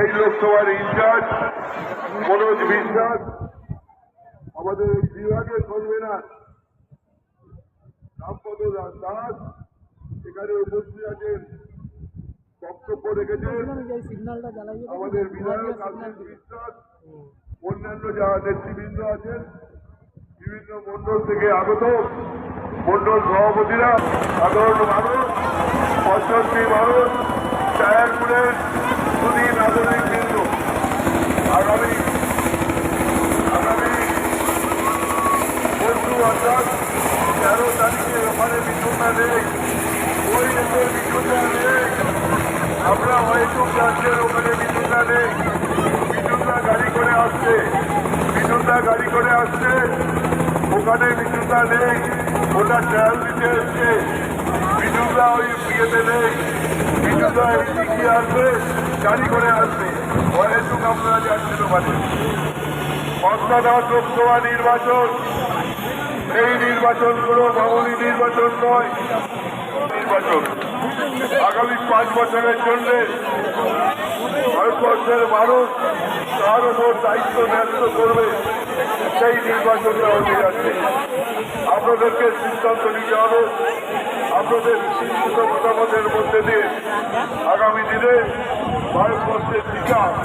এই লোকসভার ইনচার্জ মনোজ বিশ্বাস আমাদের এই বিভাগের কনভেনার রামপদ দাস এখানে উপস্থিত আছেন বক্তব্য রেখেছেন। আমাদের বিধায়ক আশিস বিশ্বাস অন্যান্য যারা নেতৃবৃন্দ আছেন বিভিন্ন মন্ডল থেকে আগত মন্ডল সভাপতিরা সাধারণ মানুষ পঞ্চাশটি মানুষ টায়ারপুরের তেরো তারিখে ওখানে বিদ্যুৎটা নেই ওই এসে বিদ্যুৎটা নেই আমরা হয়তো রাজ্যের ওখানে বিদ্যুৎটা নেই গাড়ি করে আসছে। বিদ্যুৎটা গাড়ি করে আসছে। ওখানে বিদ্যুৎটা নেই। ওটা ট্রায়াল দিতে এসছে। বিদ্যুৎটা ওই ইয়েতে নেই। গাড়ি করে আসবে আপনারা ওখানে মস্তাদাস লোকসভা নির্বাচন এই নির্বাচনগুলো মামুলি নির্বাচন নয় নির্বাচন আগামী পাঁচ বছরের জন্য ভারতবর্ষের মানুষ দায়িত্ব ন্যস্ত করবে, সেই নির্বাচনটা হতে যাচ্ছে। আপনাদেরকে সিদ্ধান্ত নিতে হবে। আপনাদের সিদ্ধান্ত মতামতের মধ্যে দিয়ে আগামী দিনে ভারতবর্ষের বিকাশ